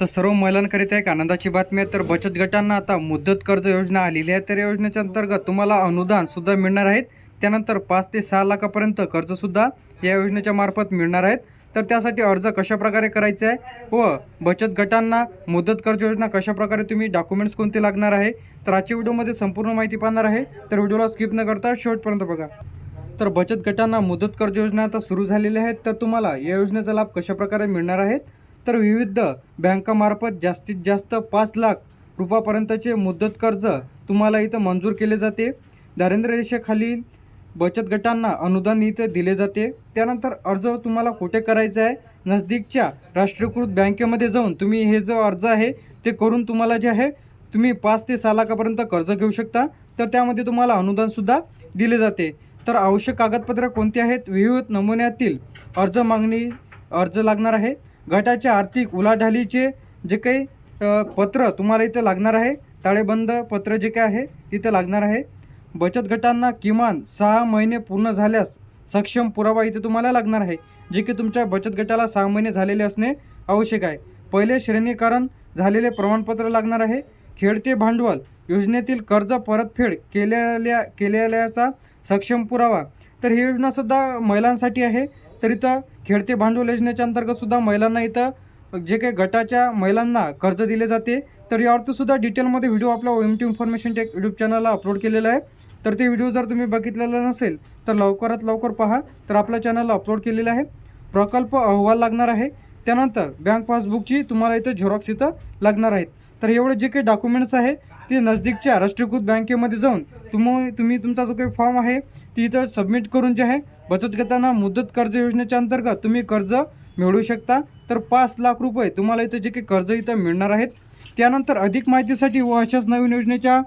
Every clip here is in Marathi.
तर सर्व महिलांकरिता एक आनंदाची बातमी आहे. तर बचत गटांना आता मुदत कर्ज योजना आलेली आहे. तर या योजनेच्या अंतर्गत तुम्हाला अनुदान सुद्धा मिळणार आहेत. त्यानंतर पाच ते सहा लाखापर्यंत कर्जसुद्धा या योजनेच्या मार्फत मिळणार आहेत. तर त्यासाठी अर्ज कशा प्रकारे करायचा आहे व बचत गटांना मुदत कर्ज योजना कशा प्रकारे तुम्ही डॉक्युमेंट्स कोणते लागणार आहे? तर आजच्या व्हिडिओमध्ये संपूर्ण माहिती पाहणार आहे. तर व्हिडिओला स्किप न करता शेवटपर्यंत बघा. तर बचत गटांना मुदत कर्ज योजना आता सुरू झालेल्या आहेत तर तुम्हाला या योजनेचा लाभ कशा प्रकारे मिळणार आहेत? तर विविध बँकामार्फत जास्तीत जास्त पाच लाख रुपयापर्यंतचे मुदत कर्ज तुम्हाला इथं मंजूर केले जाते. दारिद्र्य रेषेखालील बचत गटांना अनुदान इथं दिले जाते. त्यानंतर अर्ज तुम्हाला कुठे करायचा आहे? नजदीकच्या राष्ट्रीयकृत बँकेमध्ये जाऊन तुम्ही हे जो अर्ज आहे ते करून तुम्हाला जे आहे तुम्ही पाच ते सहा लाखापर्यंत कर्ज घेऊ शकता. तर त्यामध्ये तुम्हाला अनुदानसुद्धा दिले जाते. तर आवश्यक कागदपत्रं कोणती आहेत? विविध नमुन्यातील अर्ज मागणी अर्ज लागणार आहे. गटाच्या आर्थिक उलाढालीचे जे काही पत्र तुम्हाला इथं लागणार आहे ताळेबंद पत्र जे काय आहे इथं लागणार आहे. बचत गटांना किमान सहा महिने पूर्ण झाल्यास सक्षम पुरावा इथे तुम्हाला लागणार आहे जे की तुमच्या बचत गटाला सहा महिने झालेले असणे आवश्यक आहे. पहिले श्रेणीकरण झालेले प्रमाणपत्र लागणार आहे. खेळते भांडवल योजनेतील कर्ज परतफेड केलेल्या केलेल्याचा सक्षम पुरावा. तर ही योजनासुद्धा महिलांसाठी आहे. तर इथं खेळते भांडवल योजनेच्या अंतर्गत सुद्धा महिलांना इथं जे काही गटाच्या महिलांना कर्ज दिले जाते. तर यावरती सुद्धा डिटेलमध्ये व्हिडिओ आपल्या O M T information tech YouTube चॅनलला अपलोड केलेला आहे. तर ते व्हिडिओ जर तुम्ही बघितलेला नसेल तर लवकरात लवकर पहा. तर आपल्या चॅनलला अपलोड केलेलं आहे. प्रकल्प अहवाल लागणार आहे. त्यानंतर बँक पासबुकची तुम्हाला इथं झेरॉक्स इथं लागणार आहेत. तर एवढे जे काही डॉक्युमेंट्स आहे ते नजदीकच्या राष्ट्रीयकृत बँकेमध्ये जाऊन तुम्ही तुम्ही तुमचा जो काही फॉर्म आहे ती इथं सबमिट करून जे आहे बचत गटांना मुदत कर्ज योजनेच्या अंतर्गत तुम्ही कर्ज मिळवू शकता. तर पाच लाख रुपये तुम्हाला इथं जे काही कर्ज इथं मिळणार आहेत. त्यानंतर अधिक माहितीसाठी व अशाच नवीन योजनेच्या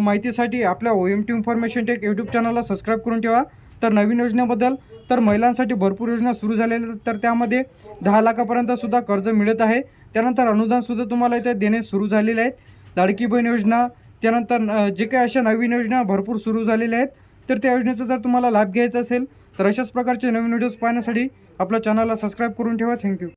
माहितीसाठी आपल्या O M T information tech YouTube चॅनलला सबस्क्राईब करून ठेवा. तर नवीन योजनेबद्दल तर महिलांसाठी भरपूर योजना सुरू झालेल्या तर त्यामध्ये दहा लाखापर्यंत सुद्धा कर्ज मिळत आहे. त्यानंतर अनुदानसुद्धा तुम्हाला इथे देणे सुरू झालेले आहेत. लाडकी बहीण योजना त्यानंतर जे काही अशा नवीन योजना भरपूर सुरू झालेल्या आहेत तर त्या योजनेचा जर तुम्हाला लाभ घ्यायचा असेल तर अशाच प्रकारचे नवीन व्हिडिओज पाहण्यासाठी आपल्या चॅनलला सबस्क्राईब करून ठेवा. थँक्यू